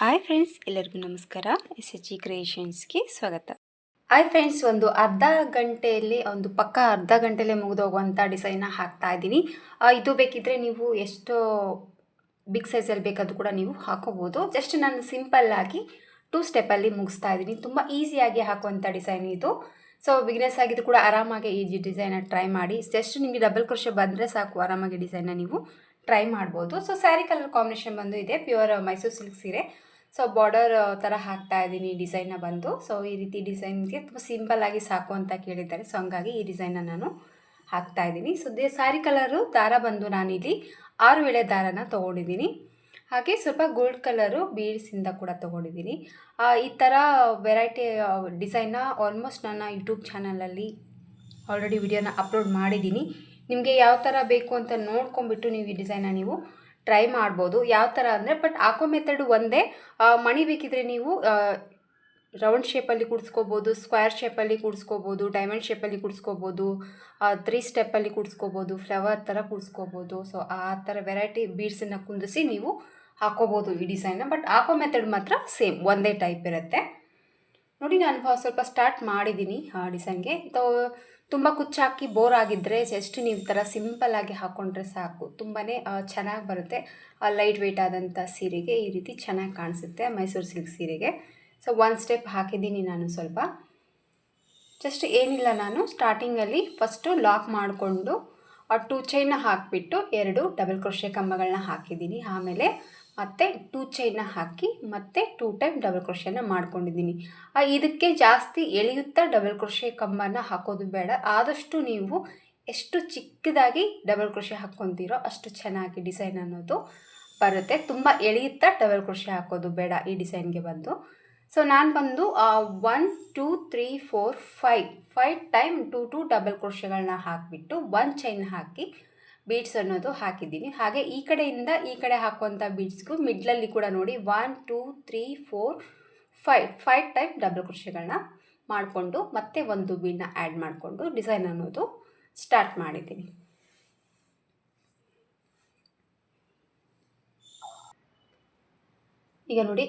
Hi friends ಎಲ್ಲರಿಗೂ ನಮಸ್ಕಾರ. S H G ಕ್ರಿಯೇಷನ್ಸ್ಗೆ ಸ್ವಾಗತ. ಹಾಯ್ ಫ್ರೆಂಡ್ಸ್ ಒಂದು ಅರ್ಧ ಗಂಟೆಯಲ್ಲಿ, ಒಂದು ಪಕ್ಕ ಅರ್ಧ ಗಂಟೆಯಲ್ಲೇ ಮುಗಿದೋಗುವಂಥ ಡಿಸೈನ್ನ ಹಾಕ್ತಾ ಇದ್ದೀನಿ. ಇದು ಬೇಕಿದ್ದರೆ ನೀವು ಎಷ್ಟು ಬಿಗ್ ಸೈಜಲ್ಲಿ ಬೇಕಾದರೂ ಕೂಡ ನೀವು ಹಾಕೋಬೋದು. ಜಸ್ಟ್ ನಾನು ಸಿಂಪಲ್ಲಾಗಿ ಟೂ ಸ್ಟೆಪ್ಪಲ್ಲಿ ಮುಗಿಸ್ತಾ ಇದ್ದೀನಿ. ತುಂಬ ಈಸಿಯಾಗಿ ಹಾಕುವಂಥ ಡಿಸೈನ್ ಇದು. ಸೊ ಬಿಗ್ನೆಸ್ ಆಗಿದ್ದು ಕೂಡ ಆರಾಮಾಗಿ ಈಜಿ ಡಿಸೈನ ಟ್ರೈ ಮಾಡಿ. ಜಸ್ಟ್ ನಿಮಗೆ ಡಬಲ್ ಕ್ರೋಶೆ ಬಂದರೆ ಸಾಕು, ಆರಾಮಾಗಿ ಡಿಸೈನ್ನ ನೀವು ಟ್ರೈ ಮಾಡ್ಬೋದು. ಸೊ ಸ್ಯಾರಿ ಕಲರ್ ಕಾಂಬಿನೇಷನ್ ಬಂದು ಇದೆ. ಪ್ಯೂರ್ ಮೈಸೂರು ಸಿಲ್ಕ್ ಸೀರೆ. ಸೊ ಬಾರ್ಡರ್ ಥರ ಹಾಕ್ತಾ ಇದ್ದೀನಿ ಈ ಡಿಸೈನ್ನ ಬಂದು. ಸೊ ಈ ರೀತಿ ಡಿಸೈನ್ಗೆ ತುಂಬ ಸಿಂಪಲ್ಲಾಗಿ ಸಾಕು ಅಂತ ಕೇಳಿದ್ದಾರೆ. ಸೊ ಹಂಗಾಗಿ ಈ ಡಿಸೈನ್ನ ನಾನು ಹಾಕ್ತಾ ಇದ್ದೀನಿ. ಸೊ ದೇ ಸ್ಯಾರಿ ಕಲರು ದಾರ ಬಂದು ನಾನಿಲ್ಲಿ ಆರು ವೇಳೆ ದಾರನ ತೊಗೊಂಡಿದ್ದೀನಿ. ಹಾಗೆ ಸ್ವಲ್ಪ ಗೋಲ್ಡ್ ಕಲರು ಬೀಡ್ಸಿಂದ ಕೂಡ ತೊಗೊಂಡಿದ್ದೀನಿ. ಈ ಥರ ವೆರೈಟಿ ಡಿಸೈನ್ನ ಆಲ್ಮೋಸ್ಟ್ ನನ್ನ ಯೂಟ್ಯೂಬ್ ಚಾನಲಲ್ಲಿ ಆಲ್ರೆಡಿ ವಿಡಿಯೋನ ಅಪ್ಲೋಡ್ ಮಾಡಿದ್ದೀನಿ. ನಿಮಗೆ ಯಾವ ಥರ ಬೇಕು ಅಂತ ನೋಡ್ಕೊಂಬಿಟ್ಟು ನೀವು ಈ ಡಿಸೈನ್ನ ನೀವು ಟ್ರೈ ಮಾಡ್ಬೋದು. ಯಾವ ಥರ ಅಂದರೆ ಬಟ್ ಹಾಕೋ ಮೆಥಡು ಒಂದೇ. ಮಣಿ ಬೇಕಿದ್ರೆ ನೀವು ರೌಂಡ್ ಶೇಪಲ್ಲಿ ಕೂಡಿಸ್ಕೋಬೋದು ಸ್ಕ್ವೇರ್ ಶೇಪಲ್ಲಿ ಕೂಡಿಸ್ಕೋಬೋದು ಡೈಮಂಡ್ ಶೇಪಲ್ಲಿ ಕೂಡಿಸ್ಕೋಬೋದು ತ್ರೀ ಸ್ಟೆಪ್ಪಲ್ಲಿ ಕೂಡಿಸ್ಕೋಬೋದು ಫ್ಲವರ್ ಥರ ಕೂಡಿಸ್ಕೋಬೋದು. ಸೊ ಆ ಥರ ವೆರೈಟಿ ಬೀಡ್ಸನ್ನು ಕುಂದಿಸಿ ನೀವು ಹಾಕೋಬೋದು ಈ ಡಿಸೈನ್ನ ಬಟ್ ಹಾಕೋ ಮೆಥಡ್ ಮಾತ್ರ ಸೇಮ್ ಒಂದೇ ಟೈಪ್ ಇರುತ್ತೆ. ನೋಡಿ, ನಾನು ಸ್ವಲ್ಪ ಸ್ಟಾರ್ಟ್ ಮಾಡಿದ್ದೀನಿ ಆ ಡಿಸೈನ್ಗೆ ತುಂಬ ಕುಚ್ಚಾಕಿ ಬೋರ್ ಆಗಿದ್ದರೆ ಜಸ್ಟ್ ನೀವು ಥರ ಸಿಂಪಲ್ಲಾಗಿ ಹಾಕ್ಕೊಂಡ್ರೆ ಸಾಕು. ತುಂಬಾ ಚೆನ್ನಾಗಿ ಬರುತ್ತೆ. ಲೈಟ್ ವೆಯ್ಟ್ ಆದಂಥ ಸೀರೆಗೆ ಈ ರೀತಿ ಚೆನ್ನಾಗಿ ಕಾಣಿಸುತ್ತೆ, ಮೈಸೂರು ಸಿಲ್ಕ್ ಸೀರೆಗೆ. ಸೊ ಒನ್ ಸ್ಟೆಪ್ ಹಾಕಿದ್ದೀನಿ ನಾನು ಸ್ವಲ್ಪ. ಜಸ್ಟ್ ಏನಿಲ್ಲ ನಾನು ಸ್ಟಾರ್ಟಿಂಗಲ್ಲಿ ಫಸ್ಟು ಲಾಕ್ ಮಾಡಿಕೊಂಡು ಟೂ ಚೈನ್ನ ಹಾಕಿಬಿಟ್ಟು ಎರಡು ಡಬಲ್ ಕ್ರೋಶೆ ಕಂಬಗಳನ್ನ ಹಾಕಿದ್ದೀನಿ. ಆಮೇಲೆ ಮತ್ತೆ ಟೂ ಚೈನ್ನ ಹಾಕಿ ಮತ್ತೆ ಟೂ ಟೈಮ್ ಡಬಲ್ ಕ್ರೋಶೆನ ಮಾಡ್ಕೊಂಡಿದ್ದೀನಿ. ಇದಕ್ಕೆ ಜಾಸ್ತಿ ಎಳೆಯುತ್ತಾ ಡಬಲ್ ಕ್ರೋಶೆ ಕಂಬನ ಹಾಕೋದು ಬೇಡ. ಆದಷ್ಟು ನೀವು ಎಷ್ಟು ಚಿಕ್ಕದಾಗಿ ಡಬಲ್ ಕ್ರೋಶೆ ಹಾಕ್ಕೊತೀರೋ ಅಷ್ಟು ಚೆನ್ನಾಗಿ ಡಿಸೈನ್ ಅನ್ನೋದು ಬರುತ್ತೆ. ತುಂಬ ಎಳೆಯುತ್ತಾ ಡಬಲ್ ಕ್ರೋಶೆ ಹಾಕೋದು ಬೇಡ ಈ ಡಿಸೈನ್ಗೆ ಬಂದು. ಸೊ ನಾನು ಬಂದು one two three four five five time two two double ಕ್ರೋಶೆಗಳನ್ನ ಹಾಕಿಬಿಟ್ಟು ಒನ್ ಚೈನ್ ಹಾಕಿ ಬೀಡ್ಸ್ ಅನ್ನೋದು ಹಾಕಿದ್ದೀನಿ. ಹಾಗೆ ಈ ಕಡೆಯಿಂದ ಈ ಕಡೆ ಹಾಕುವಂಥ ಬೀಡ್ಸ್ಗೂ ಮಿಡ್ಲಲ್ಲಿ ಕೂಡ ನೋಡಿ one two three four five five type double ಕ್ರೋಶೆಗಳನ್ನ ಮಾಡಿಕೊಂಡು ಮತ್ತೆ ಒಂದು ಬೀಡನ್ನ ಆ್ಯಡ್ ಮಾಡಿಕೊಂಡು ಡಿಸೈನ್ ಅನ್ನೋದು ಸ್ಟಾರ್ಟ್ ಮಾಡಿದ್ದೀನಿ. ಈಗ ನೋಡಿ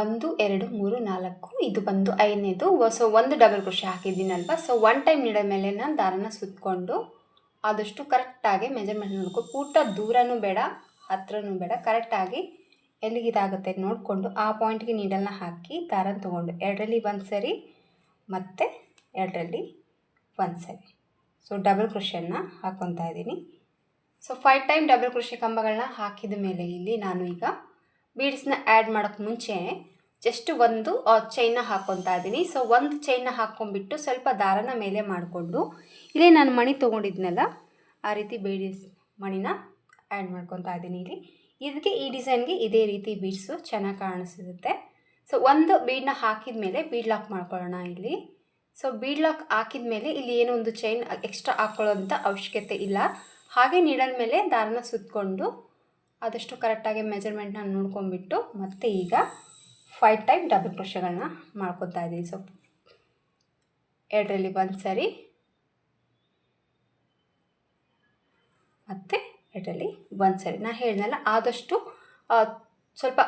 ಒಂದು, ಎರಡು, ಮೂರು, ನಾಲ್ಕು, ಇದು ಬಂದು ಐದನೇದು. ಸೊ ಒಂದು ಡಬಲ್ ಕ್ರೋಶೆ ಹಾಕಿದ್ದೀನಲ್ವ? ಸೊ ಒನ್ ಟೈಮ್ ನೀಡೋ ಮೇಲೆ ನಾನು ದಾರನ ಸುತ್ತಕೊಂಡು ಆದಷ್ಟು ಕರೆಕ್ಟಾಗಿ ಮೆಜರ್ಮೆಂಟ್ ನೋಡ್ಕೊಂಡು ಊಟ ದೂರನೂ ಬೇಡ, ಹತ್ರನೂ ಬೇಡ ಕರೆಕ್ಟಾಗಿ ಎಲ್ಲಿಗೆ ಇದಾಗುತ್ತೆ ನೋಡಿಕೊಂಡು ಆ ಪಾಯಿಂಟ್ಗೆ ನೀಡಲ್ನ ಹಾಕಿ ದಾರನ ತೊಗೊಂಡು. ಎರಡರಲ್ಲಿ ಒಂದು ಸರಿ, ಮತ್ತು ಎರಡರಲ್ಲಿ ಒಂದು ಸರಿ. ಸೊ ಡಬಲ್ ಕ್ರೋಶನ್ನ ಹಾಕ್ಕೊತಾ ಇದ್ದೀನಿ. ಸೊ ಫೈವ್ ಟೈಮ್ ಡಬಲ್ ಕೃಷಿ ಕಂಬಗಳನ್ನ ಹಾಕಿದ ಮೇಲೆ ಇಲ್ಲಿ ನಾನು ಈಗ ಬೀಡ್ಸ್ನ ಆ್ಯಡ್ ಮಾಡೋಕ್ಕೆ ಮುಂಚೆ ಜಸ್ಟ್ ಒಂದು ಚೈನ್ನ ಹಾಕ್ಕೊತಾ ಇದ್ದೀನಿ. ಸೊ ಒಂದು ಚೈನ್ನ ಹಾಕ್ಕೊಂಡ್ಬಿಟ್ಟು ಸ್ವಲ್ಪ ದಾರನ ಮೇಲೆ ಮಾಡಿಕೊಂಡು, ಇಲ್ಲಿ ನಾನು ಮಣಿ ತೊಗೊಂಡಿದ್ನಲ್ಲ, ಆ ರೀತಿ ಬೀಡ್ಸ್ ಮಣಿನ ಆ್ಯಡ್ ಮಾಡ್ಕೊತಾ ಇದ್ದೀನಿ ಇಲ್ಲಿ. ಇದಕ್ಕೆ ಈ ಡಿಸೈನ್ಗೆ ಇದೇ ರೀತಿ ಬೀಡ್ಸು ಚೆನ್ನಾಗಿ ಕಾಣಿಸುತ್ತೆ. ಸೊ ಒಂದು ಬೀಡ್ನ ಹಾಕಿದ ಮೇಲೆ ಬೀಡ್ ಲಾಕ್ ಮಾಡ್ಕೊಳ್ಳೋಣ ಇಲ್ಲಿ. ಸೊ ಬೀಡ್ ಲಾಕ್ ಹಾಕಿದ ಮೇಲೆ ಇಲ್ಲಿ ಏನೋ ಒಂದು ಚೈನ್ ಎಕ್ಸ್ಟ್ರಾ ಹಾಕ್ಕೊಳ್ಳೋಂಥ ಅವಶ್ಯಕತೆ ಇಲ್ಲ. ಹಾಗೆ ನೀಡಲ್ ಮೇಲೆ ದಾರನ ಸುತ್ತಕೊಂಡು ಆದಷ್ಟು ಕರೆಕ್ಟಾಗಿ ಮೆಜರ್ಮೆಂಟ್ನ ನೋಡ್ಕೊಂಬಿಟ್ಟು ಮತ್ತೆ ಈಗ ಫೈವ್ ಟೈಪ್ ಡಬಲ್ ಕ್ರೋಶಗಳನ್ನ ಮಾಡ್ಕೊತಾ ಇದ್ದೀನಿ. ಸೊ ಎರಡರಲ್ಲಿ ಒಂದು ಸರಿ, ಮತ್ತು ಎರಡರಲ್ಲಿ ಒಂದು ಸರಿ. ನಾನು ಹೇಳಿದ್ನಲ್ಲ, ಆದಷ್ಟು ಸ್ವಲ್ಪ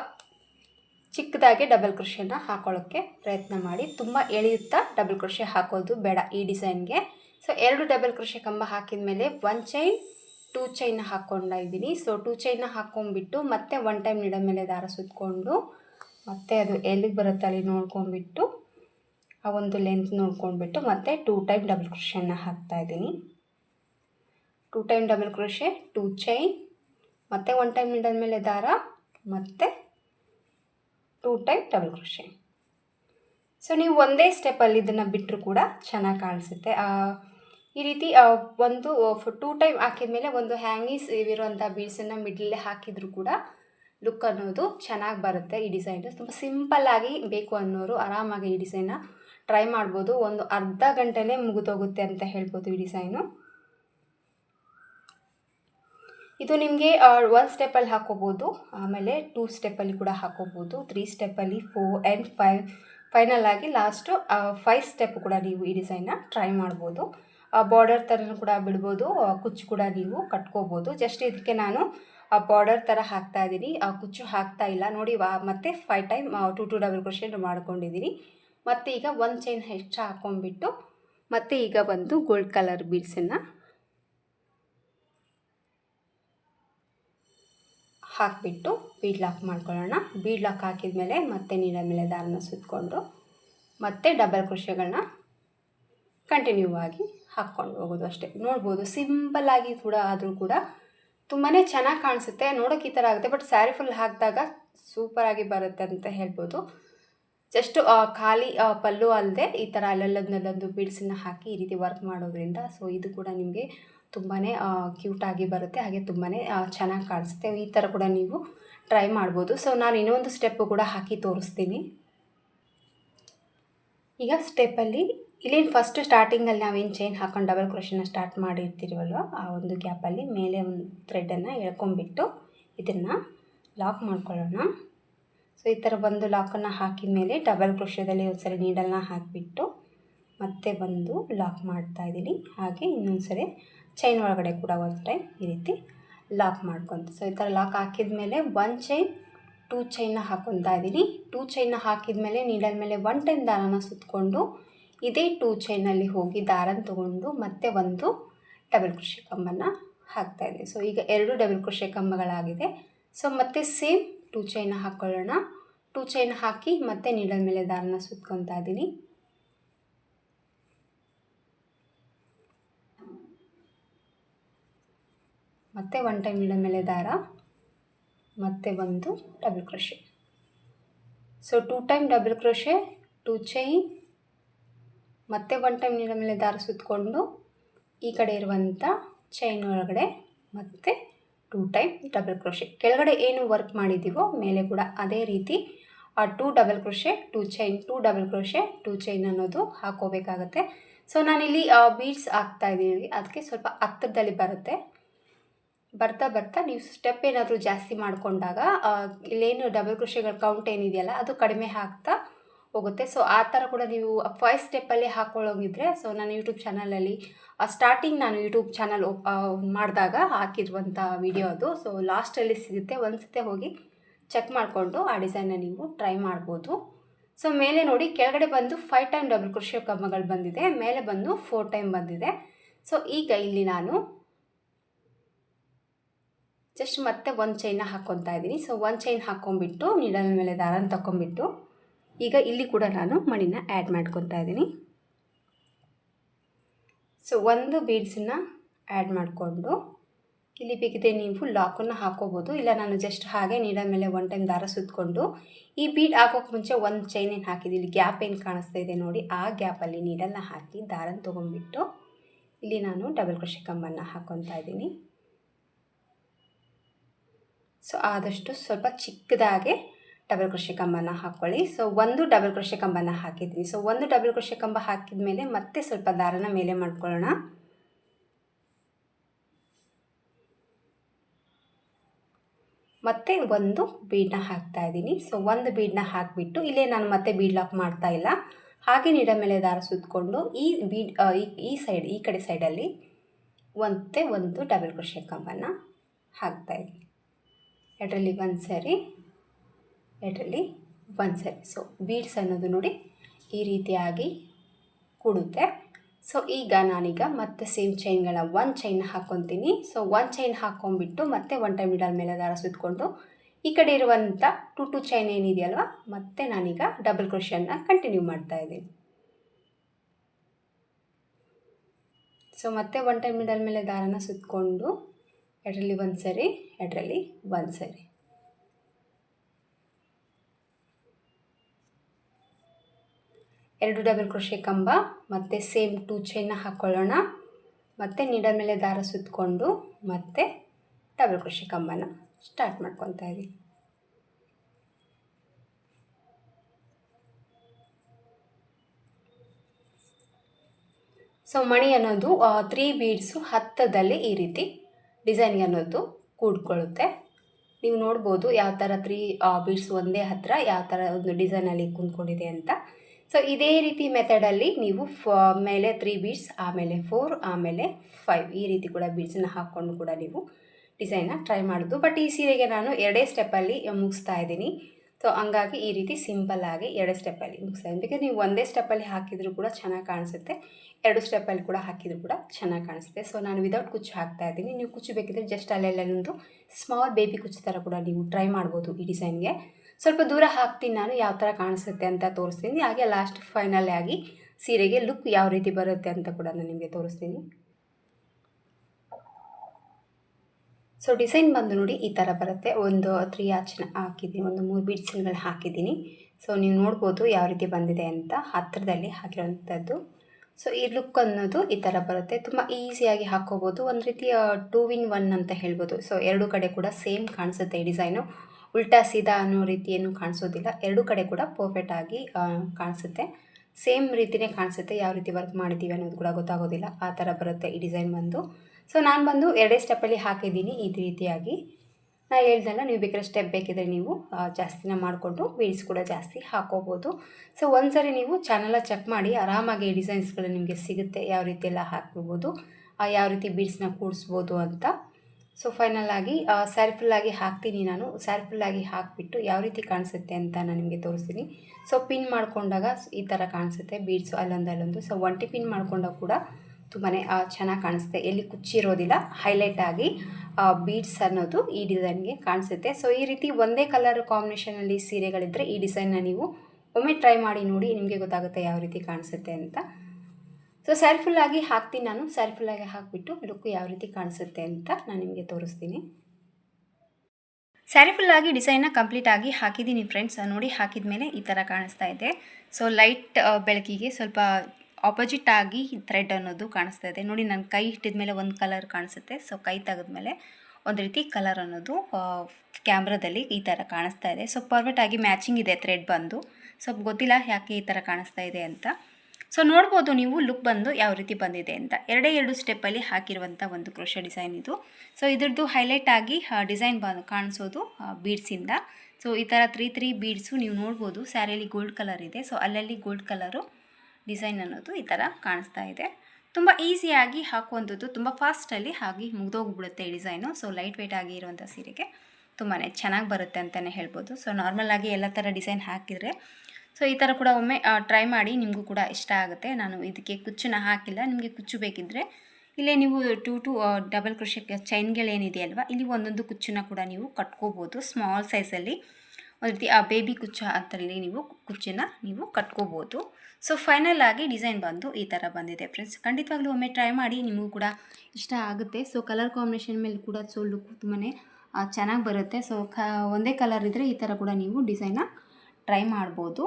ಚಿಕ್ಕದಾಗಿ ಡಬಲ್ ಕ್ರೋಶೆನ ಹಾಕೊಳ್ಳೋಕ್ಕೆ ಪ್ರಯತ್ನ ಮಾಡಿ. ತುಂಬ ಎಳೆಯುತ್ತಾ ಡಬಲ್ ಕ್ರೋಶೆ ಹಾಕೋದು ಬೇಡ ಈ ಡಿಸೈನ್ಗೆ ಸೊ ಎರಡು ಡಬಲ್ ಕ್ರೋಶೆ ಕಂಬ ಹಾಕಿದ ಮೇಲೆ ಒಂದು ಚೈನ್ ಟೂ ಚೈನ್ ಹಾಕ್ಕೊಂಡ ಇದ್ದೀನಿ. ಸೊ ಟೂ ಚೈನ್ನ ಹಾಕ್ಕೊಂಡ್ಬಿಟ್ಟು ಮತ್ತೆ ಒನ್ ಟೈಮ್ ನೀಡೋ ಮೇಲೆ ದಾರ ಸುತ್ತಕೊಂಡು ಮತ್ತೆ ಅದು ಎಲ್ಲಿಗೆ ಬರುತ್ತೆ ಅಲ್ಲಿ ನೋಡ್ಕೊಂಡ್ಬಿಟ್ಟು ಆ ಒಂದು ಲೆಂತ್ ನೋಡ್ಕೊಂಡ್ಬಿಟ್ಟು ಮತ್ತೆ ಟೂ ಟೈಮ್ ಡಬಲ್ ಕ್ರೋಷನ್ನ ಹಾಕ್ತಾ ಇದ್ದೀನಿ. Two time double crochet two chain ಮತ್ತೆ ಒನ್ ಟೈಮ್ ನೀಡೋ ಮೇಲೆ ದಾರ, ಮತ್ತು two time double crochet so ನೀವು ಒಂದೇ ಸ್ಟೆಪ್ಪಲ್ಲಿ ಇದನ್ನು ಬಿಟ್ಟರು ಕೂಡ ಚೆನ್ನಾಗಿ ಕಾಣಿಸುತ್ತೆ. ಈ ರೀತಿ ಒಂದು ಟೂ ಟೈಮ್ ಹಾಕಿದ ಮೇಲೆ ಒಂದು ಹ್ಯಾಂಗೀಸ್ ಇರುವಂಥ ಬೀಡ್ಸನ್ನು ಮಿಡ್ಲಲ್ಲೇ ಹಾಕಿದರೂ ಕೂಡ ಲುಕ್ ಅನ್ನೋದು ಚೆನ್ನಾಗಿ ಬರುತ್ತೆ ಈ ಡಿಸೈನು ತುಂಬ ಸಿಂಪಲ್ಲಾಗಿ ಬೇಕು ಅನ್ನೋರು ಆರಾಮಾಗಿ ಈ ಡಿಸೈನ್ನ ಟ್ರೈ ಮಾಡ್ಬೋದು. ಒಂದು ಅರ್ಧ ಗಂಟೆಲೇ ಮುಗಿದೋಗುತ್ತೆ ಅಂತ ಹೇಳ್ಬೋದು ಈ ಡಿಸೈನು ಇದು ನಿಮಗೆ ಒನ್ ಸ್ಟೆಪ್ಪಲ್ಲಿ ಹಾಕೋಬೋದು. ಆಮೇಲೆ ಟೂ ಸ್ಟೆಪ್ಪಲ್ಲಿ ಕೂಡ ಹಾಕೋಬೋದು. ತ್ರೀ ಸ್ಟೆಪ್ಪಲ್ಲಿ ಫೋರ್ ಆ್ಯಂಡ್ ಫೈವ್ ಫೈನಲ್ ಆಗಿ ಲಾಸ್ಟು ಫೈವ್ ಸ್ಟೆಪ್ ಕೂಡ ನೀವು ಈ ಡಿಸೈನ್ನ ಟ್ರೈ ಮಾಡ್ಬೋದು. ಬಾರ್ಡರ್ ಥರನೂ ಕೂಡ ಬಿಡ್ಬೋದು ಆ, ಕುಚ್ಚು ಕೂಡ ನೀವು ಕಟ್ಕೋಬೋದು. ಜಸ್ಟ್ ಇದಕ್ಕೆ ನಾನು ಬಾರ್ಡರ್ ಥರ ಹಾಕ್ತಾ ಇದ್ದೀನಿ. ಕುಚ್ಚು ಹಾಕ್ತಾ ಇಲ್ಲ. ನೋಡಿ ವಾ ಮತ್ತೆ five time two two double crochet ಮಾಡ್ಕೊಂಡಿದ್ದೀನಿ. ಮತ್ತು ಈಗ ಒಂದು ಚೈನ್ ಎಕ್ಸ್ಟ್ರಾ ಹಾಕೊಂಡ್ಬಿಟ್ಟು ಮತ್ತು ಈಗ ಬಂದು ಗೋಲ್ಡ್ ಕಲರ್ ಬೀಡ್ಸನ್ನು ಹಾಕಿಬಿಟ್ಟು ಬೀಡ್ ಲಾಕ್ ಮಾಡ್ಕೊಳ್ಳೋಣ. ಬೀಡ್ ಲಾಕ್ ಹಾಕಿದ ಮೇಲೆ ಮತ್ತೆ ನೀಡ ಮೇಲೆ ದಾರನ ಸುತ್ತಕೊಂಡು ಮತ್ತೆ ಡಬಲ್ ಕ್ರೋಶೆಗಳನ್ನ ಕಂಟಿನ್ಯೂ ಆಗಿ ಹಾಕ್ಕೊಂಡು ಹೋಗೋದು ಅಷ್ಟೇ. ನೋಡ್ಬೋದು ಸಿಂಪಲ್ ಆಗಿ ಕೂಡ ಆದರೂ ಕೂಡ ತುಂಬಾ ಚೆನ್ನಾಗಿ ಕಾಣಿಸುತ್ತೆ. ನೋಡೋಕೆ ಈ ಥರ ಆಗುತ್ತೆ. ಬಟ್ ಸ್ಯಾರಿ ಫುಲ್ ಹಾಕಿದಾಗ ಸೂಪರಾಗಿ ಬರುತ್ತೆ ಅಂತ ಹೇಳ್ಬೋದು. ಜಸ್ಟ್ ಖಾಲಿ ಪಲ್ಲು ಅಲ್ಲದೆ ಈ ಥರ ಅಲ್ಲಲ್ಲೊಂದಲ್ಲೊಂದು ಬೀಡ್ಸನ್ನ ಹಾಕಿ ಈ ರೀತಿ ವರ್ಕ್ ಮಾಡೋದ್ರಿಂದ ಸೊ ಇದು ಕೂಡ ನಿಮಗೆ ತುಂಬಾ ಕ್ಯೂಟಾಗಿ ಬರುತ್ತೆ. ಹಾಗೆ ತುಂಬಾ ಚೆನ್ನಾಗಿ ಕಾಣಿಸುತ್ತೆ. ಈ ಥರ ಕೂಡ ನೀವು ಟ್ರೈ ಮಾಡ್ಬೋದು. ಸೊ ನಾನು ಇನ್ನೊಂದು ಸ್ಟೆಪ್ಪು ಕೂಡ ಹಾಕಿ ತೋರಿಸ್ತೀನಿ. ಈಗ ಸ್ಟೆಪ್ಪಲ್ಲಿ ಇಲ್ಲೇನು ಫಸ್ಟ್ ಸ್ಟಾರ್ಟಿಂಗಲ್ಲಿ ನಾವೇನು ಚೈನ್ ಹಾಕೊಂಡು ಡಬಲ್ ಕ್ರೋಶನ ಸ್ಟಾರ್ಟ್ ಮಾಡಿರ್ತೀವಲ್ವ, ಆ ಒಂದು ಗ್ಯಾಪಲ್ಲಿ ಮೇಲೆ ಒಂದು ಥ್ರೆಡನ್ನು ಎಳ್ಕೊಂಬಿಟ್ಟು ಇದನ್ನು ಲಾಕ್ ಮಾಡ್ಕೊಳ್ಳೋಣ. ಸೊ ಈ ಥರ ಬಂದು ಲಾಕನ್ನು ಹಾಕಿದ ಮೇಲೆ ಡಬಲ್ ಕ್ರೋಶದಲ್ಲಿ ಒಂದ್ಸರಿ ನೀಡಲ್ನ ಹಾಕಿಬಿಟ್ಟು ಮತ್ತೆ ಬಂದು ಲಾಕ್ ಮಾಡ್ತಾ ಇದ್ದೀನಿ. ಹಾಗೆ ಇನ್ನೊಂದು ಸರಿ ಚೈನ್ ಒಳಗಡೆ ಕೂಡ ಒಂದು ಟೈಮ್ ಈ ರೀತಿ ಲಾಕ್ ಮಾಡ್ಕೊತ. ಸೊ ಈ ಥರ ಲಾಕ್ ಹಾಕಿದ ಮೇಲೆ ಒನ್ ಚೈನ್ ಟೂ ಚೈನ್ನ ಹಾಕ್ಕೊತಾ ಇದ್ದೀನಿ. ಟೂ ಚೈನ್ನ ಹಾಕಿದ ಮೇಲೆ ನೀಡಲ್ ಮೇಲೆ ಒನ್ ಟೈಮ್ ದಾರನ ಸುತ್ತಕೊಂಡು ಇದೇ ಟೂ ಚೈನಲ್ಲಿ ಹೋಗಿ ದಾರನ ತಗೊಂಡು ಮತ್ತೆ ಒಂದು ಡಬಲ್ ಕೃಷಿ ಕಂಬನ ಇದ್ದೀನಿ ಸೊ ಈಗ ಎರಡು ಡಬಲ್ ಕೃಷಿ ಕಂಬಗಳಾಗಿದೆ. ಸೊ ಮತ್ತೆ ಸೇಮ್ ಟೂ ಚೈನ ಹಾಕ್ಕೊಳ್ಳೋಣ ಟೂ ಚೈನ್ ಹಾಕಿ ಮತ್ತೆ ನೀಡಲ್ ಮೇಲೆ ದಾರನ ಸುತ್ಕೊತಾ ಇದ್ದೀನಿ. ಮತ್ತೆ ಒನ್ ಟೈಮ್ ನೀಡಲ್ ಮೇಲೆ ದಾರ, ಮತ್ತೆ ಒಂದು double crochet so two time double crochet two chain ಮತ್ತೆ ಒನ್ ಟೈಮ್ ನೀರ ಮೇಲೆ ದಾರ ಸುತ್ತಕೊಂಡು ಈ ಕಡೆ ಇರುವಂಥ ಚೈನ್ ಒಳಗಡೆ ಮತ್ತೆ ಟೂ ಟೈಮ್ ಡಬಲ್ ಕ್ರೋಶೆ ಕೆಳಗಡೆ ಏನು ವರ್ಕ್ ಮಾಡಿದ್ದೀವೋ ಮೇಲೆ ಕೂಡ ಅದೇ ರೀತಿ ಆ two double crochet two chain two double crochet two chain ಅನ್ನೋದು ಹಾಕೋಬೇಕಾಗತ್ತೆ. ಸೊ ನಾನಿಲ್ಲಿ ಬೀಡ್ಸ್ ಹಾಕ್ತಾ ಇದ್ದೀನಿ. ಅದಕ್ಕೆ ಸ್ವಲ್ಪ ಹತ್ತಿರದಲ್ಲಿ ಬರುತ್ತೆ. ಬರ್ತಾ ಬರ್ತಾ ನೀವು ಸ್ಟೆಪ್ ಏನಾದರೂ ಜಾಸ್ತಿ ಮಾಡಿಕೊಂಡಾಗ ಇಲ್ಲೇನು ಡಬಲ್ ಕ್ರೋಶೆಗಳ ಕೌಂಟ್ ಏನಿದೆಯಲ್ಲ, ಅದು ಕಡಿಮೆ ಆಗ್ತಾ ಹೋಗುತ್ತೆ. ಸೊ ಆ ಥರ ಕೂಡ ನೀವು ಫೈವ್ ಸ್ಟೆಪ್ಪಲ್ಲೇ ಹಾಕ್ಕೊಳ್ಳೋಂಗಿದ್ರೆ ಸೊ ನಾನು ಯೂಟ್ಯೂಬ್ ಚಾನಲಲ್ಲಿ ಸ್ಟಾರ್ಟಿಂಗ್ ನಾನು ಯೂಟ್ಯೂಬ್ ಚಾನಲ್ ಮಾಡಿದಾಗ ಹಾಕಿರುವಂಥ ವಿಡಿಯೋ ಅದು. ಸೊ ಲಾಸ್ಟಲ್ಲಿ ಸಿಗುತ್ತೆ. ಒಂದು ಸತಿ ಹೋಗಿ ಚೆಕ್ ಮಾಡಿಕೊಂಡು ಆ ಡಿಸೈನ್ನ ನೀವು ಟ್ರೈ ಮಾಡ್ಬೋದು. ಸೊ ಮೇಲೆ ನೋಡಿ ಕೆಳಗಡೆ ಬಂದು ಫೈವ್ ಟೈಮ್ ಡಬಲ್ ಕೃಷಿ ಕಂಬಗಳು ಬಂದಿದೆ. ಮೇಲೆ ಬಂದು ಫೋರ್ ಟೈಮ್ ಬಂದಿದೆ. ಸೊ ಈಗ ಇಲ್ಲಿ ನಾನು ಜಸ್ಟ್ ಮತ್ತೆ ಒಂದು ಚೈನ ಹಾಕ್ಕೊತಾ ಇದ್ದೀನಿ. ಸೊ ಒಂದು ಚೈನ್ ಹಾಕ್ಕೊಂಬಿಟ್ಟು ನೀಡಲ್ ಮೇಲೆ ದಾರನ ತಗೊಂಬಿಟ್ಟು ಈಗ ಇಲ್ಲಿ ಕೂಡ ನಾನು ಮಣಿನ ಆ್ಯಡ್ ಮಾಡ್ಕೊತಾ ಇದ್ದೀನಿ. ಸೊ ಒಂದು ಬೀಡ್ಸನ್ನು ಆ್ಯಡ್ ಮಾಡಿಕೊಂಡು ಇಲ್ಲಿ ಬೇಕಿದೆ ನೀವು ಲಾಕನ್ನು ಹಾಕೋಬೋದು. ಇಲ್ಲ ನಾನು ಜಸ್ಟ್ ಹಾಗೆ ನೀಡಲ್ ಮೇಲೆ ಒನ್ ಟೈಮ್ ದಾರ ಸುತ್ತಕೊಂಡು ಈ ಬೀಡ್ ಹಾಕೋಕೆ ಮುಂಚೆ ಒಂದು ಚೈನ್ ಏನು ಹಾಕಿದ್ದೀನಿ ಇಲ್ಲಿ ಗ್ಯಾಪ್ ಏನು ಕಾಣಿಸ್ತಾ ಇದೆ ನೋಡಿ. ಆ ಗ್ಯಾಪಲ್ಲಿ ನೀಡಲ್ನ ಹಾಕಿ ದಾರನ ತೊಗೊಂಡ್ಬಿಟ್ಟು ಇಲ್ಲಿ ನಾನು ಡಬಲ್ ಕೃಷಿ ಕಂಬನ್ನು ಹಾಕ್ಕೊತಾ ಇದ್ದೀನಿ. ಸೊ ಆದಷ್ಟು ಸ್ವಲ್ಪ ಚಿಕ್ಕದಾಗೆ ಡಬಲ್ ಕೃಷಿ ಕಂಬನ ಹಾಕ್ಕೊಳ್ಳಿ ಸೊ ಒಂದು ಡಬಲ್ ಕೃಷಿ ಕಂಬನ ಹಾಕಿದ್ದೀನಿ. ಸೊ ಒಂದು ಡಬಲ್ ಕೃಷಿ ಕಂಬ ಹಾಕಿದ ಮೇಲೆ ಮತ್ತೆ ಸ್ವಲ್ಪ ದಾರನ ಮೇಲೆ ಮಾಡ್ಕೊಳ್ಳೋಣ. ಮತ್ತೆ ಒಂದು ಬೀಡನ್ನ ಹಾಕ್ತಾ ಇದ್ದೀನಿ. ಸೊ ಒಂದು ಬೀಡ್ನ ಹಾಕಿಬಿಟ್ಟು ಇಲ್ಲೇ ನಾನು ಮತ್ತೆ ಬೀಡ್ ಲಾಕ್ ಮಾಡ್ತಾ ಇಲ್ಲ. ಹಾಗೆ ನೀಡ ಮೇಲೆ ದಾರ ಸುತ್ತಕೊಂಡು ಈ ಬೀಡ್ ಈ ಸೈಡ್, ಈ ಕಡೆ ಸೈಡಲ್ಲಿ ಮತ್ತೆ ಒಂದು ಡಬಲ್ ಕ್ರೋಶೆ ಕಂಬನ ಹಾಕ್ತಾ ಇದ್ದೀನಿ. ಎರಡರಲ್ಲಿ ಒಂದು ಸರಿ ಎರಡರಲ್ಲಿ ಒಂದು ಸರಿ. ಸೊ ಬೀಡ್ಸ್ ಅನ್ನೋದು ನೋಡಿ ಈ ರೀತಿಯಾಗಿ ಕೂಡುತ್ತೆ. ಸೊ ಈಗ ನಾನೀಗ ಮತ್ತೆ ಸೇಮ್ ಚೈನ್ಗಳ ಒಂದು ಚೈನ್ ಹಾಕ್ಕೊತೀನಿ ಸೊ ಒಂದು ಚೈನ್ ಹಾಕ್ಕೊಂಬಿಟ್ಟು ಮತ್ತೆ ಒನ್ ಟೈಮ್ ಮಿಡಲ್ ಮೇಲೆ ದಾರ ಸುತ್ತಕೊಂಡು ಈ ಕಡೆ ಇರುವಂಥ ಟು ಟು ಚೈನ್ ಏನಿದೆಯಲ್ವ, ಮತ್ತೆ ನಾನೀಗ ಡಬಲ್ ಕ್ರೋಶನ್ನ ಕಂಟಿನ್ಯೂ ಮಾಡ್ತಾ ಇದ್ದೀನಿ. ಸೊ ಮತ್ತೆ ಒನ್ ಟೈಮ್ ಮಿಡಲ್ ಮೇಲೆ ದಾರನ ಸುತ್ತಕೊಂಡು ಎರಡರಲ್ಲಿ ಒಂದು ಸರಿ, ಎರಡರಲ್ಲಿ ಒಂದು ಸರಿ. ಎರಡು ಡಬಲ್ ಕ್ರೋಶೆ ಕಂಬ, ಮತ್ತು ಸೇಮ್ ಟೂ ಚೈನ್ನ ಹಾಕ್ಕೊಳ್ಳೋಣ ಮತ್ತು ನೀಡಲ್ ಮೇಲೆ ದಾರ ಸುತ್ತಕೊಂಡು ಮತ್ತೆ ಡಬಲ್ ಕ್ರೋಶೆ ಕಂಬನ ಸ್ಟಾರ್ಟ್ ಮಾಡ್ಕೊತಾ ಇದ್ದೀವಿ ಸೊ ಮಣಿ ಅನ್ನೋದು ತ್ರೀ ಬೀಡ್ಸು ಹತ್ತದಲ್ಲಿ ಈ ರೀತಿ ಡಿಸೈನಿಂಗ್ ಅನ್ನೋದು ಕೂಡ್ಕೊಳ್ಳುತ್ತೆ. ನೀವು ನೋಡ್ಬೋದು ಯಾವ ಥರ ತ್ರೀ ಬೀಡ್ಸ್ ಒಂದೇ ಹತ್ತಿರ ಯಾವ ಥರ ಒಂದು ಡಿಸೈನಲ್ಲಿ ಕುಂದ್ಕೊಂಡಿದೆ ಅಂತ. ಸೊ ಇದೇ ರೀತಿ ಮೆಥಡಲ್ಲಿ ನೀವು ಫ, ಮೇಲೆ ತ್ರೀ ಬೀಡ್ಸ್ ಆಮೇಲೆ ಫೋರ್ ಆಮೇಲೆ ಫೈವ್ ಈ ರೀತಿ ಕೂಡ ಬೀಡ್ಸನ್ನ ಹಾಕ್ಕೊಂಡು ಕೂಡ ನೀವು ಡಿಸೈನ್ನ ಟ್ರೈ ಮಾಡೋದು. ಬಟ್ ಈ ಸೀರೆಗೆ ನಾನು ಎರಡೇ ಸ್ಟೆಪ್ಪಲ್ಲಿ ಮುಗಿಸ್ತಾ ಇದ್ದೀನಿ. ಸೊ ಹಂಗಾಗಿ ಈ ರೀತಿ ಸಿಂಪಲ್ ಆಗಿ ಎರಡೇ ಸ್ಟೆಪ್ಪಲ್ಲಿ ಮುಗಿಸ್ತಾ ಇದ್ದೀನಿ. ಬಿಕಾಸ್ ನೀವು ಒಂದೇ ಸ್ಟೆಪ್ಪಲ್ಲಿ ಹಾಕಿದರೂ ಕೂಡ ಚೆನ್ನಾಗಿ ಕಾಣಿಸುತ್ತೆ. ಎರಡು ಸ್ಟೆಪ್ಪಲ್ಲಿ ಕೂಡ ಹಾಕಿದರೂ ಕೂಡ ಚೆನ್ನಾಗಿ ಕಾಣಿಸುತ್ತೆ. ಸೊ ನಾನು ವಿದೌಟ್ ಕುಚ್ಚು ಹಾಕ್ತಾ ಇದ್ದೀನಿ. ನೀವು ಕುಚ್ಚು ಬೇಕಿದ್ರೆ ಜಸ್ಟ್ ಅಲ್ಲೆಲ್ಲೊಂದು ಸ್ಮಾಲ್ ಬೇಬಿ ಕುಚ್ಚು ಥರ ಕೂಡ ನೀವು ಟ್ರೈ ಮಾಡ್ಬೋದು ಈ ಡಿಸೈನ್ಗೆ ಸ್ವಲ್ಪ ದೂರ ಹಾಕ್ತೀನಿ ನಾನು, ಯಾವ ಥರ ಕಾಣಿಸುತ್ತೆ ಅಂತ ತೋರಿಸ್ತೀನಿ. ಹಾಗೆ ಲಾಸ್ಟ್ ಫೈನಲ್ ಆಗಿ ಸೀರೆಗೆ ಲುಕ್ ಯಾವ ರೀತಿ ಬರುತ್ತೆ ಅಂತ ಕೂಡ ನಾನು ನಿಮಗೆ ತೋರಿಸ್ತೀನಿ. ಸೊ ಡಿಸೈನ್ ಬಂದು ನೋಡಿ ಈ ಥರ ಬರುತ್ತೆ. ಒಂದು ತ್ರೀ ಆಚನ ಹಾಕಿದ್ದೀನಿ, ಒಂದು ಮೂರು ಬೀಡ್ಸ್ಗಳು ಹಾಕಿದ್ದೀನಿ. ಸೊ ನೀವು ನೋಡ್ಬೋದು ಯಾವ ರೀತಿ ಬಂದಿದೆ ಅಂತ ಹತ್ತಿರದಲ್ಲಿ ಹಾಕಿರೋಂಥದ್ದು ಸೊ ಈ ಲುಕ್ ಅನ್ನೋದು ಈ ಥರ ಬರುತ್ತೆ. ತುಂಬ ಈಸಿಯಾಗಿ ಹಾಕ್ಕೋಬೋದು ಒಂದು ರೀತಿಯ ಟೂ ಇನ್ ಒನ್ ಅಂತ ಹೇಳ್ಬೋದು. ಸೊ ಎರಡು ಕಡೆ ಕೂಡ ಸೇಮ್ ಕಾಣಿಸುತ್ತೆ ಈ ಡಿಸೈನು ಉಲ್ಟಾ ಸೀದಾ ಅನ್ನೋ ರೀತಿ ಏನು ಕಾಣಿಸೋದಿಲ್ಲ. ಎರಡು ಕಡೆ ಕೂಡ ಪರ್ಫೆಕ್ಟ್ ಆಗಿ ಕಾಣಿಸುತ್ತೆ. ಸೇಮ್ ರೀತಿನೇ ಕಾಣಿಸುತ್ತೆ ಯಾವ ರೀತಿ ವರ್ಕ್ ಮಾಡಿದ್ದೀವಿ ಅನ್ನೋದು ಕೂಡ ಗೊತ್ತಾಗೋದಿಲ್ಲ. ಆ ಥರ ಬರುತ್ತೆ ಈ ಡಿಸೈನ್ ಬಂದು. ಸೊ ನಾನು ಬಂದು ಎರಡೇ ಸ್ಟೆಪ್ಪಲ್ಲಿ ಹಾಕಿದ್ದೀನಿ ಈ ರೀತಿಯಾಗಿ. ನಾ ಹೇಳ್ದಲ್ಲ, ನೀವು ಬೇಕಾದ್ರೆ ಸ್ಟೆಪ್ ಬೇಕಿದ್ರೆ ನೀವು ಜಾಸ್ತಿನ ಮಾಡಿಕೊಂಡು ಬೀಡ್ಸ್ ಕೂಡ ಜಾಸ್ತಿ ಹಾಕೋಬೋದು. ಸೊ ಒಂದ್ಸರಿ ನೀವು ಚಾನಲ ಚೆಕ್ ಮಾಡಿ, ಆರಾಮಾಗಿ ಡಿಸೈನ್ಸ್ಗಳು ನಿಮಗೆ ಸಿಗುತ್ತೆ, ಯಾವ ರೀತಿ ಎಲ್ಲ ಹಾಕ್ಬೋದು ಯಾವ ರೀತಿ ಬೀಡ್ಸ್ನ ಕೂಡಿಸ್ಬೋದು ಅಂತ. ಸೊ ಫೈನಲ್ ಆಗಿ ಹಾಕ್ತೀನಿ ನಾನು. ಸ್ಯಾರಿ ಫುಲ್ಲಾಗಿ ಹಾಕಿಬಿಟ್ಟು ಯಾವ ರೀತಿ ಕಾಣಿಸುತ್ತೆ ಅಂತ ನಾನು ನಿಮಗೆ ತೋರಿಸ್ತೀನಿ. ಸೊ ಪಿನ್ ಮಾಡ್ಕೊಂಡಾಗ ಈ ಥರ ಕಾಣಿಸುತ್ತೆ ಬೀಡ್ಸು ಅಲ್ಲೊಂದು ಅಲ್ಲೊಂದು. ಸೊ ಒಂಟಿ ಪಿನ್ ಮಾಡಿಕೊಂಡಾಗ ಕೂಡ ತುಂಬಾ ಚೆನ್ನಾಗಿ ಕಾಣಿಸುತ್ತೆ. ಎಲ್ಲಿ ಕುಚ್ಚಿರೋದಿಲ್ಲ ಹೈಲೈಟ್ ಆಗಿ ಬೀಡ್ಸ್ ಅನ್ನೋದು ಈ ಡಿಸೈನ್ಗೆ ಕಾಣಿಸುತ್ತೆ. ಸೊ ಈ ರೀತಿ ಒಂದೇ ಕಲರ್ ಕಾಂಬಿನೇಷನಲ್ಲಿ ಸೀರೆಗಳಿದ್ದರೆ ಈ ಡಿಸೈನ್ನ ನೀವು ಒಮ್ಮೆ ಟ್ರೈ ಮಾಡಿ ನೋಡಿ ನಿಮಗೆ ಗೊತ್ತಾಗುತ್ತೆ ಯಾವ ರೀತಿ ಕಾಣಿಸುತ್ತೆ ಅಂತ. ಸೊ ಸ್ಯಾರಿಫುಲ್ಲಾಗಿ ಹಾಕ್ತೀನಿ ನಾನು. ಸ್ಯಾರಿಫುಲ್ಲಾಗಿ ಹಾಕಿಬಿಟ್ಟು ಲುಕ್ ಯಾವ ರೀತಿ ಕಾಣಿಸುತ್ತೆ ಅಂತ ನಾನು ನಿಮಗೆ ತೋರಿಸ್ತೀನಿ. ಸ್ಯಾರಿಫುಲ್ಲಾಗಿ ಡಿಸೈನ್ನ ಕಂಪ್ಲೀಟ್ ಆಗಿ ಹಾಕಿದ್ದೀನಿ ಫ್ರೆಂಡ್ಸ್ ನೋಡಿ ಹಾಕಿದ ಮೇಲೆ ಈ ಥರ ಕಾಣಿಸ್ತಾ ಇದೆ. ಸೊ ಲೈಟ್ ಬೆಳಕಿಗೆ ಸ್ವಲ್ಪ ಆಪೋಸಿಟ್ ಆಗಿ ಥ್ರೆಡ್ ಅನ್ನೋದು ಕಾಣಿಸ್ತಾ ಇದೆ. ನೋಡಿ ನನ್ನ ಕೈ ಇಟ್ಟಿದ ಮೇಲೆ ಒಂದು ಕಲರ್ ಕಾಣಿಸುತ್ತೆ. ಸೊ ಕೈ ತೆಗೆದ್ಮೇಲೆ ಒಂದು ರೀತಿ ಕಲರ್ ಅನ್ನೋದು ಕ್ಯಾಮ್ರಾದಲ್ಲಿ ಈ ಥರ ಕಾಣಿಸ್ತಾ ಇದೆ. ಸೊ ಪರ್ಫೆಕ್ಟ್ ಆಗಿ ಮ್ಯಾಚಿಂಗ್ ಇದೆ ಥ್ರೆಡ್ ಬಂದು. ಸೊ ಗೊತ್ತಿಲ್ಲ ಯಾಕೆ ಈ ಥರ ಕಾಣಿಸ್ತಾ ಇದೆ ಅಂತ. ಸೊ ನೋಡ್ಬೋದು ನೀವು ಲುಕ್ ಬಂದು ಯಾವ ರೀತಿ ಬಂದಿದೆ ಅಂತ. ಎರಡೇ ಎರಡು ಸ್ಟೆಪ್ಪಲ್ಲಿ ಹಾಕಿರುವಂಥ ಒಂದು ಕ್ರೋಶ ಡಿಸೈನ್ ಇದು. ಸೊ ಇದ್ರದ್ದು ಹೈಲೈಟ್ ಆಗಿ ಡಿಸೈನ್ ಬಂದು ಕಾಣಿಸೋದು ಬೀಡ್ಸಿಂದ ಸೊ ಈ ಥರ ತ್ರೀ ತ್ರೀ ಬೀಡ್ಸು ನೀವು ನೋಡ್ಬೋದು, ಸ್ಯಾರಿಯಲ್ಲಿ ಗೋಲ್ಡ್ ಕಲರ್ ಇದೆ. ಸೊ ಅಲ್ಲಲ್ಲಿ ಗೋಲ್ಡ್ ಕಲರು ಡಿಸೈನ್ ಅನ್ನೋದು ಈ ಥರ ಕಾಣಿಸ್ತಾ ಇದೆ. ತುಂಬ ಈಸಿಯಾಗಿ ಹಾಕುವಂಥದ್ದು, ತುಂಬ ಫಾಸ್ಟಲ್ಲಿ ಆಗಿ ಮುಗ್ದೋಗ್ಬಿಡುತ್ತೆ ಈ ಡಿಸೈನು ಸೊ ಲೈಟ್ ವೆಯ್ಟ್ ಆಗಿ ಇರುವಂಥ ಸೀರೆಗೆ ತುಂಬಾ ಚೆನ್ನಾಗಿ ಬರುತ್ತೆ ಅಂತಲೇ ಹೇಳ್ಬೋದು. ಸೊ ನಾರ್ಮಲಾಗಿ ಎಲ್ಲ ಥರ ಡಿಸೈನ್ ಹಾಕಿದರೆ ಸೊ ಈ ಥರ ಕೂಡ ಒಮ್ಮೆ ಟ್ರೈ ಮಾಡಿ ನಿಮಗೂ ಕೂಡ ಇಷ್ಟ ಆಗುತ್ತೆ. ನಾನು ಇದಕ್ಕೆ ಕುಚ್ಚನ್ನ ಹಾಕಿಲ್ಲ. ನಿಮಗೆ ಕುಚ್ಚು ಬೇಕಿದ್ದರೆ ಇಲ್ಲೇ ನೀವು ಟೂ ಟು ಡಬಲ್ ಕ್ರೋಶೆ ಚೈನ್ಗಳೇನಿದೆ ಅಲ್ವಾ? ಇಲ್ಲಿ ಒಂದೊಂದು ಕುಚ್ಚನ್ನ ಕೂಡ ನೀವು ಕಟ್ಕೋಬೋದು. ಸ್ಮಾಲ್ ಸೈಜಲ್ಲಿ ಒಂದು ರೀತಿ, ಆ ಬೇಬಿ ಕುಚ್ಚ ಅಂತಲ್ಲಿ ನೀವು ಕುಚ್ಚನ್ನ ನೀವು ಕಟ್ಕೋಬೋದು. ಸೊ ಫೈನಲ್ ಆಗಿ ಡಿಸೈನ್ ಬಂದು ಈ ಥರ ಬಂದಿದೆ ಫ್ರೆಂಡ್ಸ್ ಖಂಡಿತವಾಗ್ಲೂ ಒಮ್ಮೆ ಟ್ರೈ ಮಾಡಿ ನಿಮಗೂ ಕೂಡ ಇಷ್ಟ ಆಗುತ್ತೆ. ಸೊ ಕಲರ್ ಕಾಂಬಿನೇಷನ್ ಮೇಲೆ ಕೂಡ ಸೊ ಲುಕ್ ತುಂಬಾ ಚೆನ್ನಾಗಿ ಬರುತ್ತೆ. ಸೊ ಒಂದೇ ಕಲರ್ ಇದ್ದರೆ ಈ ಥರ ಕೂಡ ನೀವು ಡಿಸೈನ್ನ ಟ್ರೈ ಮಾಡ್ಬೋದು.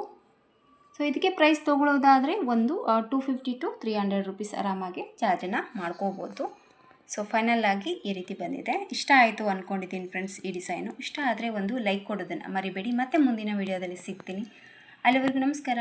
ಸೊ ಇದಕ್ಕೆ ಪ್ರೈಸ್ ತೊಗೊಳ್ಳೋದಾದರೆ ಒಂದು two fifty to three hundred rupees ಆರಾಮಾಗಿ ಚಾರ್ಜನ್ನು ಮಾಡ್ಕೋಬೋದು. ಸೊ ಫೈನಲ್ ಆಗಿ ಈ ರೀತಿ ಬಂದಿದೆ. ಇಷ್ಟ ಆಯಿತು ಅಂದ್ಕೊಂಡಿದ್ದೀನಿ ಫ್ರೆಂಡ್ಸ್ ಈ ಡಿಸೈನು ಇಷ್ಟ ಆದರೆ ಒಂದು ಲೈಕ್ ಕೊಡೋದನ್ನು ಮರಿಬೇಡಿ. ಮತ್ತೆ ಮುಂದಿನ ವೀಡಿಯೋದಲ್ಲಿ ಸಿಗ್ತೀನಿ. ಅಲ್ಲಿವರೆಗೂ ನಮಸ್ಕಾರ.